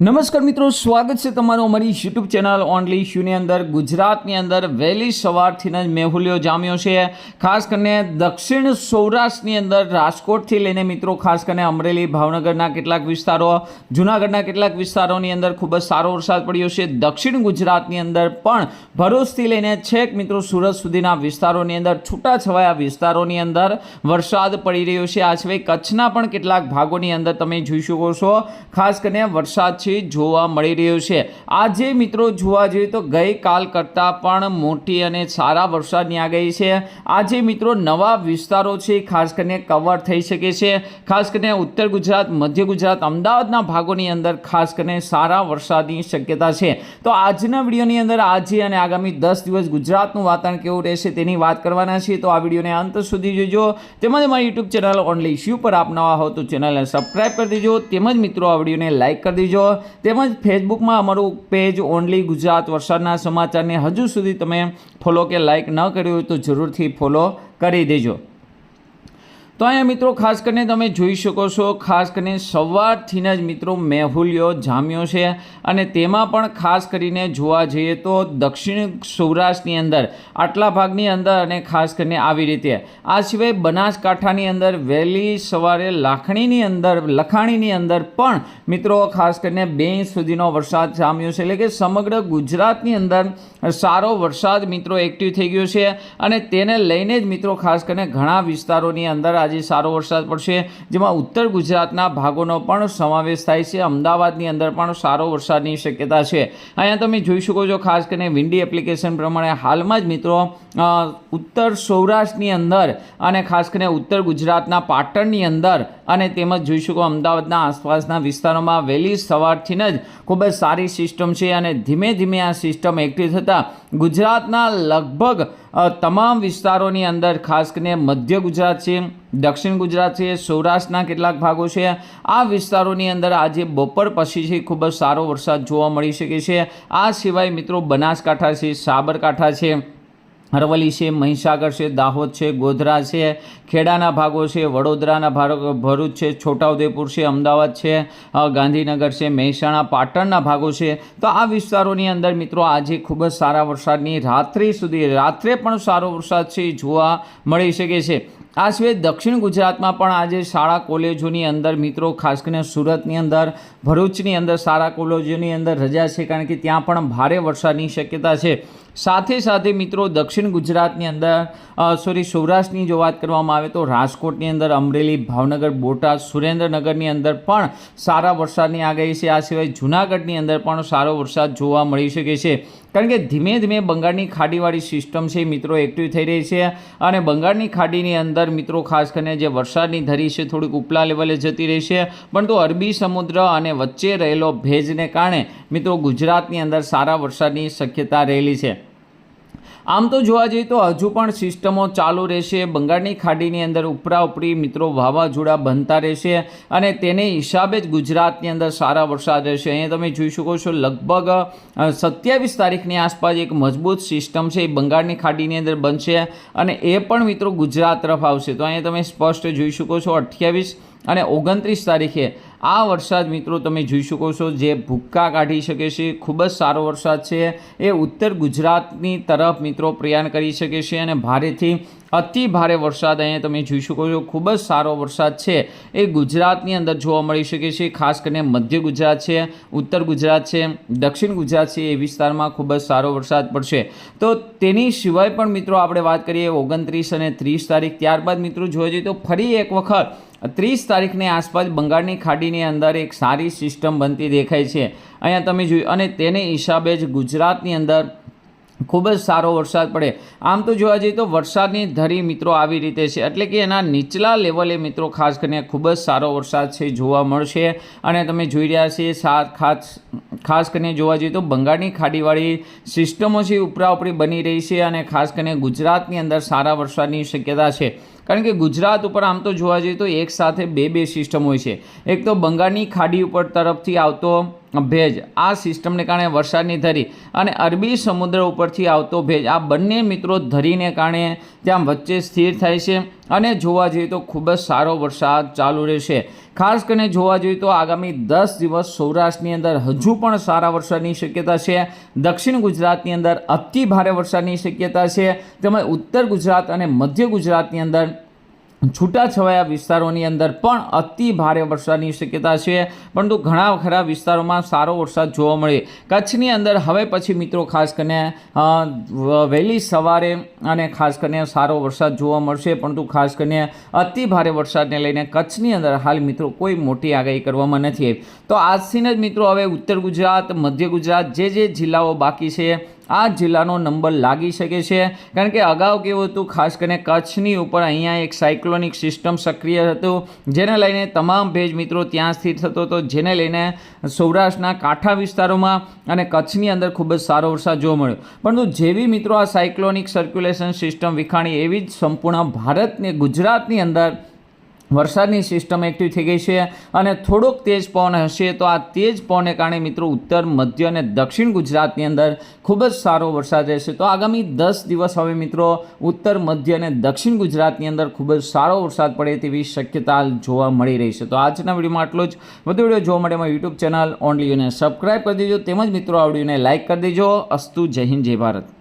નમસ્કાર મિત્રો, સ્વાગત છે તમારું અમારી યુટ્યુબ ચેનલ ઓનલી ઇશ્યુની અંદર. ગુજરાતની અંદર વહેલી સવારથી જ મેહુલિયો જામ્યો છે. ખાસ કરીને દક્ષિણ સૌરાષ્ટ્રની અંદર રાજકોટથી લઈને મિત્રો, ખાસ કરીને અમરેલી, ભાવનગરના કેટલાક વિસ્તારો, જૂનાગઢના કેટલાક વિસ્તારોની અંદર ખૂબ જ સારો વરસાદ પડ્યો છે. દક્ષિણ ગુજરાતની અંદર પણ ભરૂચથી લઈને છેક મિત્રો, સુરત સુધીના વિસ્તારોની અંદર, છૂટાછવાયા વિસ્તારોની અંદર વરસાદ પડી રહ્યો છે. આ સિવાય કચ્છના પણ કેટલાક ભાગોની અંદર તમે જોઈ શકો છો. ખાસ કરીને વરસાદ છે જોવા મળી રહ્યો છે. આજે મિત્રો જોવા જઈએ તો ગઈકાલ કરતાં પણ મોટી અને સારા વરસાદની આગાહી છે. આજે મિત્રો નવા વિસ્તારો છે, ખાસ કરીને કવર થઈ શકે છે. ખાસ કરીને ઉત્તર ગુજરાત, મધ્ય ગુજરાત, અમદાવાદના ભાગોની અંદર ખાસ કરીને સારા વરસાદની શક્યતા છે. તો આજના વિડીયોની અંદર આજે અને આગામી દસ દિવસ ગુજરાતનું વાતાવરણ કેવું રહેશે તેની વાત કરવાના છીએ. તો આ વિડીયોને અંત સુધી જોજો. તેમજ મારી યુટ્યુબ ચેનલ ઓનલી ઇશ્યુ પર આપ નવા હો તો ચેનલને સબસ્ક્રાઈબ કરી દેજો. તેમજ મિત્રો આ વિડીયોને લાઇક કરી દેજો. તેમજ ફેસબુકમાં અમારું પેજ ઓનલી ગુજરાત વરસાદના સમાચારને હજુ સુધી તમે ફોલો કે લાઇક ન કર્યું હોય તો જરૂરથી ફોલો કરી દેજો. તો અહીંયા મિત્રો ખાસ કરીને તમે જોઈ શકો છો, ખાસ કરીને સવારથી જ મિત્રો મેહુલિયો જામ્યો છે અને તેમાં પણ ખાસ કરીને જોવા જઈએ તો દક્ષિણ સૌરાષ્ટ્રની અંદર, આટલા ભાગની અંદર અને ખાસ કરીને આવી રીતે. આ સિવાય બનાસકાંઠાની અંદર વહેલી સવારે લાખણીની અંદર, લખાણીની અંદર પણ મિત્રો ખાસ કરીને બે ઇંચ સુધીનો વરસાદ જામ્યો છે. એટલે કે સમગ્ર ગુજરાતની અંદર સારો વરસાદ મિત્રો એક્ટિવ થઈ ગયો છે અને તેને લઈને જ મિત્રો ખાસ કરીને ઘણા વિસ્તારોની અંદર આજે સારો વરસાદ પડશે, જેમાં ઉત્તર ગુજરાતના ભાગોનો પણ સમાવેશ થાય છે. અમદાવાદની અંદર પણ સારો વરસાદની શક્યતા છે. અહીંયા તમે જોઈ શકો છો, ખાસ કરીને વિન્ડી એપ્લિકેશન પ્રમાણે હાલમાં જ મિત્રો ઉત્તર સૌરાષ્ટ્રની અંદર અને ખાસ કરીને ઉત્તર ગુજરાતના પાટણની અંદર અને તેમજ જોઈ શકો અમદાવાદના આસપાસના વિસ્તારોમાં વહેલી સવારથી જ ખૂબ જ સારી સિસ્ટમ છે અને ધીમે ધીમે આ સિસ્ટમ એક્ટિવ થતાં ગુજરાતના લગભગ તમામ વિસ્તારોની અંદર, ખાસ કરીને મધ્ય ગુજરાત છે, દક્ષિણ ગુજરાત છે, સૌરાષ્ટ્રના કેટલાક ભાગો છે, આ વિસ્તારોની અંદર આજે બપોર પછીથી ખૂબ જ સારો વરસાદ જોવા મળી શકે છે. આ સિવાય મિત્રો, બનાસકાંઠા છે, સાબરકાંઠા છે અરવલ્લી છે, મહીસાગર છે, દાહોદ છે, ગોધરા છે, ખેડાના ભાગો છે, વડોદરાના ભાગ, ભરૂચ છે, છોટાઉદેપુર છે, અમદાવાદ છે ગાંધીનગર છે, મહેસાણા, પાટણના ભાગો છે. તો આ વિસ્તારોની અંદર મિત્રો આજે ખૂબ જ સારા વરસાદની રાત્રિ સુધી રાત્રે પણ સારો વરસાદ છે, જોવા મળી શકે છે. આ સિવાય દક્ષિણ ગુજરાતમાં પણ આજે શાળા કોલેજોની અંદર મિત્રો, ખાસ કરીને સુરતની અંદર, ભરૂચની અંદર શાળા કોલેજોની અંદર રજા છે કારણ કે ત્યાં પણ ભારે વરસાદની શક્યતા છે. સાથે સાથે મિત્રો, દક્ષિણ ગુજરાતની અંદર સોરી સૌરાષ્ટ્રની જો વાત કરવામાં આવે તો રાજકોટની અંદર અમરેલી, ભાવનગર, બોટાદ, સુરેન્દ્રનગરની અંદર પણ સારા વરસાદની આગાહી છે. આ સિવાય જૂનાગઢની અંદર પણ સારો વરસાદ જોવા મળી શકે છે. કારણ કે ધીમે ધીમે બંગાળની ખાડીવાળી સિસ્ટમ છે મિત્રો એક્ટિવ થઈ રહી છે અને બંગાળની ખાડીની અંદર મિત્રો ખાસ કરીને જે વરસાદની ધરી છે થોડીક ઉપલા લેવલે જતી રહી છે. પરંતુ અરબી સમુદ્ર અને વચ્ચે રહેલો ભેજને કારણે મિત્રો ગુજરાતની અંદર સારા વરસાદની શક્યતા રહેલી છે. આમ તો જોવા જઈએ તો હજુ પણ સિસ્ટમો ચાલુ રહેશે. બંગાળની ખાડીની અંદર ઉપરા ઉપરી મિત્રો વાવાઝોડા બનતા રહેશે અને તેને હિસાબે જ ગુજરાતની અંદર સારા વરસાદ રહેશે. અહીંયા તમે જોઈ શકો છો લગભગ સત્યાવીસ તારીખની આસપાસ એક મજબૂત સિસ્ટમ છે એ બંગાળની ખાડીની અંદર બનશે અને એ પણ મિત્રો ગુજરાત તરફ આવશે. તો અહીંયા તમે સ્પષ્ટ જોઈ શકો છો અઠ્યાવીસ અને ઓગણત્રીસ તારીખે આ વરસાદ મિત્રો તમે જોઈ શકો છો, જે ભૂક્કા કાઢી શકે છે, ખૂબ જ સારો વરસાદ છે. એ ઉત્તર ગુજરાતની તરફ મિત્રો પ્રયાણ કરી શકે છે અને ભારેથી અતિ ભારે વરસાદ અહીંયા તમે જોઈ શકો છો, ખૂબ જ સારો વરસાદ છે. એ ગુજરાતની અંદર જોવા મળી શકે છે, ખાસ કરીને મધ્ય ગુજરાત છે, ઉત્તર ગુજરાત છે, દક્ષિણ ગુજરાત છે, એ વિસ્તારમાં ખૂબ જ સારો વરસાદ પડશે. તો તેની સિવાય પણ મિત્રો આપણે વાત કરીએ ઓગણત્રીસ અને ત્રીસ તારીખ, ત્યારબાદ મિત્રો જોવા જઈએ તો ફરી એક વખત ત્રીસ તારીખની આસપાસ બંગાળની ખાડીની અંદર એક સારી સિસ્ટમ બનતી દેખાય છે. અહીંયા તમે જોયું અને તેને હિસાબે જ ગુજરાતની અંદર ખૂબ જ સારો વરસાદ પડે. આમ તો જોવા જઈએ તો વરસાદની ધરી મિત્રો આવી રીતે છે. એટલે કે એના નીચલા લેવલે મિત્રો ખાસ કરીને ખૂબ જ સારો વરસાદ છે, જોવા મળશે. અને તમે જોઈ રહ્યા છીએ સાત ખાસ ખાસ કરીને જોવા જઈએ તો બંગાળની ખાડીવાળી સિસ્ટમો છે ઉપરાઉપરી ઉપરા ઉપરી બની રહી છે અને ખાસ કરીને ગુજરાતની અંદર સારા વરસાદની શક્યતા છે. કારણ કે ગુજરાત ઉપર આમ તો જોવા જઈએ તો એક સાથે બે બે સિસ્ટમ હોય છે. એક તો બંગાળની ખાડી ઉપર તરફથી આવતો ભેજ. આ સિસ્ટમને કારણે વરસાદની ધરી અને અરબી સમુદ્ર ઉપરથી આવતો ભેજ. આ બંને મિત્રો ધરીને કારણે ત્યાં વચ્ચે સ્થિર થાય છે અને જોવા જઈએ તો ખૂબ જ સારો વરસાદ ચાલુ રહેશે. ખાસ કરીને જોવા જોઈએ તો આગામી દસ દિવસ સૌરાષ્ટ્રની અંદર હજુ પણ સારા વરસાદની શક્યતા છે. દક્ષિણ ગુજરાતની અંદર અતિ ભારે વરસાદની શક્યતા છે. તેમજ ઉત્તર ગુજરાત અને મધ્ય ગુજરાતની અંદર છૂટાછવાયા વિસ્તારોની અંદર પણ અતિ ભારે વરસાદની શક્યતા છે, પરંતુ ઘણા ખરા વિસ્તારોમાં સારો વરસાદ જોવા મળે. કચ્છની અંદર હવે પછી મિત્રો ખાસ કરીને વહેલી સવારે અને ખાસ કરીને સારો વરસાદ જોવા મળશે, પરંતુ ખાસ કરીને અતિ ભારે વરસાદને લઈને કચ્છની અંદર હાલ મિત્રો કોઈ મોટી આગાહી કરવામાં નથી તો આજથી જ મિત્રો હવે ઉત્તર ગુજરાત, મધ્ય ગુજરાત જે જે જિલ્લાઓ બાકી છે આ જિલ્લાનો નંબર લાગી શકે છે. કારણ કે અગાઉ કેવું હતું, ખાસ કરીને કચ્છની ઉપર અહીંયા એક સાયક્લોનિક સિસ્ટમ સક્રિય હતું, જેને લઈને તમામ ભેજ મિત્રો ત્યાં સ્થિર થતો હતો જેને લઈને સૌરાષ્ટ્રના કાંઠા વિસ્તારોમાં અને કચ્છની અંદર ખૂબ જ સારો વરસાદ જોવા મળ્યો. પરંતુ જેવી મિત્રો આ સાયક્લોનિક સર્ક્યુલેશન સિસ્ટમ વિખાણી, એવી જ સંપૂર્ણ ભારતને ગુજરાતની અંદર વરસાદની સિસ્ટમ એક્ટિવ થઈ ગઈ છે અને થોડોક તેજ પવન હશે તો આ તેજ પવનને કારણે મિત્રો ઉત્તર, મધ્ય અને દક્ષિણ ગુજરાતની અંદર ખૂબ જ સારો વરસાદ રહેશે. તો આગામી દસ દિવસ હવે મિત્રો ઉત્તર, મધ્ય અને દક્ષિણ ગુજરાતની અંદર ખૂબ જ સારો વરસાદ પડે તેવી શક્યતા જોવા મળી રહી છે. તો આજના વિડીયોમાં આટલો જ. વધુ વીડિયો જોવા માટે મારી યુટ્યુબ ચેનલ ઓનલી યુને સબસ્ક્રાઈબ કરી દેજો. તેમજ મિત્રો આ વિડીયોને લાઇક કરી દેજો. અસ્તુ, જય હિન્દ, જય ભારત.